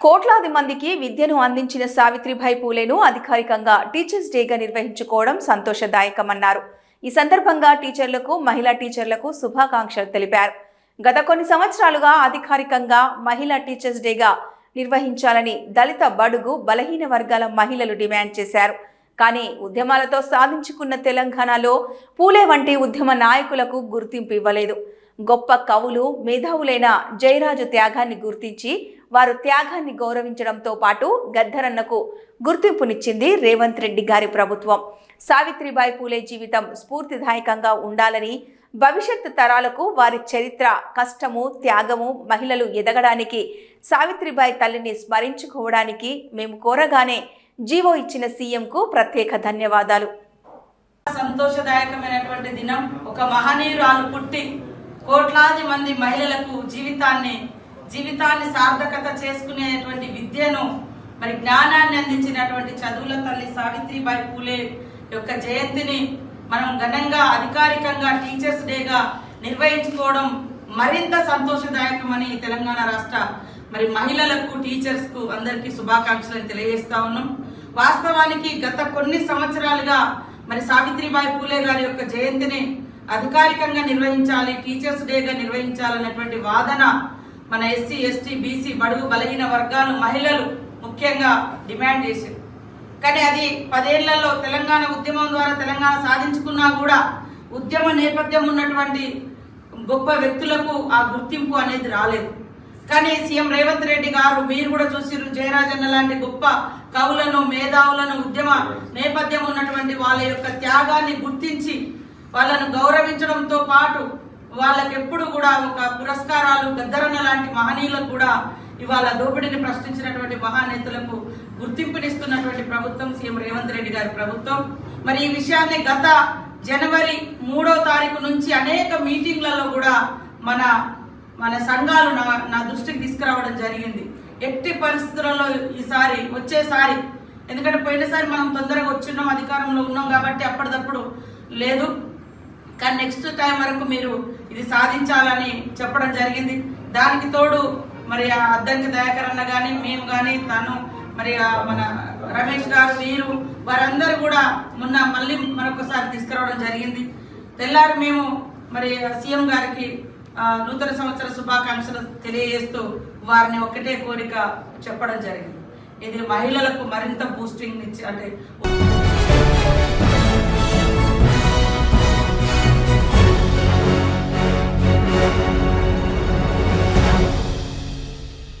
కోట్లాది మందికి విద్యను అందించిన సావిత్రిబాయి పూలేను అధికారికంగా టీచర్స్ డేగా నిర్వహించుకోవడం సంతోషదాయకమన్నారు. ఈ సందర్భంగా టీచర్లకు మహిళా టీచర్లకు శుభాకాంక్షలు తెలిపారు. గత కొన్ని సంవత్సరాలుగా అధికారికంగా మహిళా టీచర్స్ డేగా నిర్వహించాలని దళిత బడుగు బలహీన వర్గాల మహిళలు డిమాండ్ చేశారు. కానీ ఉద్యమాలతో సాధించుకున్న తెలంగాణలో పూలే వంటి ఉద్యమ నాయకులకు గుర్తింపు ఇవ్వలేదు. గొప్ప కవులు మేధావులైన జయరాజు త్యాగాన్ని గుర్తించి వారు త్యాగాన్ని గౌరవించడంతో పాటు గద్దరన్నకు గుర్తింపునిచ్చింది రేవంత్ రెడ్డి గారి ప్రభుత్వం. సావిత్రిబాయి పూలే జీవితం స్ఫూర్తిదాయకంగా ఉండాలని భవిష్యత్తు తరాలకు వారి చరిత్ర కష్టము త్యాగము మహిళలు ఎదగడానికి సావిత్రిబాయి తల్లిని స్మరించుకోవడానికి మేము కోరగానే జీవో ఇచ్చిన సీఎంకు ప్రత్యేక ధన్యవాదాలు. సంతోషదాయకమైనటువంటి దినం. ఒక మహనీయురాలు పుట్టి కోట్లాది మంది మహిళలకు జీవితాన్ని జీవితాన్ని సార్థకత చేసుకునేటువంటి విద్యను మరి జ్ఞానాన్ని అందించినటువంటి చదువుల తల్లి సావిత్రిబాయి పూలే యొక్క జయంతిని మనం ఘనంగా అధికారికంగా టీచర్స్ డేగా నిర్వహించుకోవడం మరింత సంతోషదాయకమని తెలంగాణ రాష్ట్ర మరి మహిళలకు టీచర్స్కు అందరికీ శుభాకాంక్షలు తెలియజేస్తా ఉన్నాం. వాస్తవానికి గత కొన్ని సంవత్సరాలుగా మరి సావిత్రిబాయి పూలే గారి యొక్క జయంతిని అధికారికంగా నిర్వహించాలి టీచర్స్ డేగా నిర్వహించాలన్నటువంటి వాదన మన ఎస్సీ ఎస్టీ బీసీ బడుగు బలహీన వర్గాలు మహిళలు ముఖ్యంగా డిమాండ్ చేసింది. కానీ అది పదేళ్ళలో తెలంగాణ ఉద్యమం ద్వారా తెలంగాణ సాధించుకున్నా కూడా ఉద్యమ నేపథ్యం ఉన్నటువంటి గొప్ప వ్యక్తులకు ఆ గుర్తింపు అనేది రాలేదు. కానీ సీఎం రేవంత్ రెడ్డి గారు మీరు కూడా చూసిరు జయరాజన్న లాంటి గొప్ప కవులను మేధావులను ఉద్యమ నేపథ్యం ఉన్నటువంటి వాళ్ళ యొక్క త్యాగాన్ని గుర్తించి వాళ్ళను గౌరవించడంతో పాటు వాళ్ళకి ఎప్పుడు కూడా ఒక పురస్కారాలు గద్దరన్న లాంటి మహనీయులకు కూడా ఇవాళ దోపిడీని ప్రశ్నించినటువంటి మహానేతలకు గుర్తింపునిస్తున్నటువంటి ప్రభుత్వం సీఎం రేవంత్ రెడ్డి గారి ప్రభుత్వం. మరి ఈ విషయాన్ని గత జనవరి మూడో తారీఖు నుంచి అనేక మీటింగ్లలో కూడా మన మన సంఘాలు నా నా దృష్టికి తీసుకురావడం జరిగింది. ఎట్టి పరిస్థితులలో ఈసారి వచ్చేసారి ఎందుకంటే పోయినసారి మనం తొందరగా వచ్చిన్నాం అధికారంలో ఉన్నాం కాబట్టి అప్పటిదప్పుడు లేదు. కానీ నెక్స్ట్ టైం వరకు మీరు ఇది సాధించాలని చెప్పడం జరిగింది. దానికి తోడు మరి ఆ అద్దంకి దయాకర్ అన్న కానీ మేము కానీ తను మరి మన రమేష్ గారు మీరు వారందరూ కూడా మొన్న మళ్ళీ మరొకసారి తీసుకురావడం జరిగింది. తెల్లారి మేము మరి సీఎం గారికి నూతన సంవత్సర శుభాకాంక్షలు తెలియజేస్తూ వారిని ఒకటే కోరిక చెప్పడం జరిగింది. ఇది మహిళలకు మరింత బూస్టింగ్ ఇచ్చి అంటే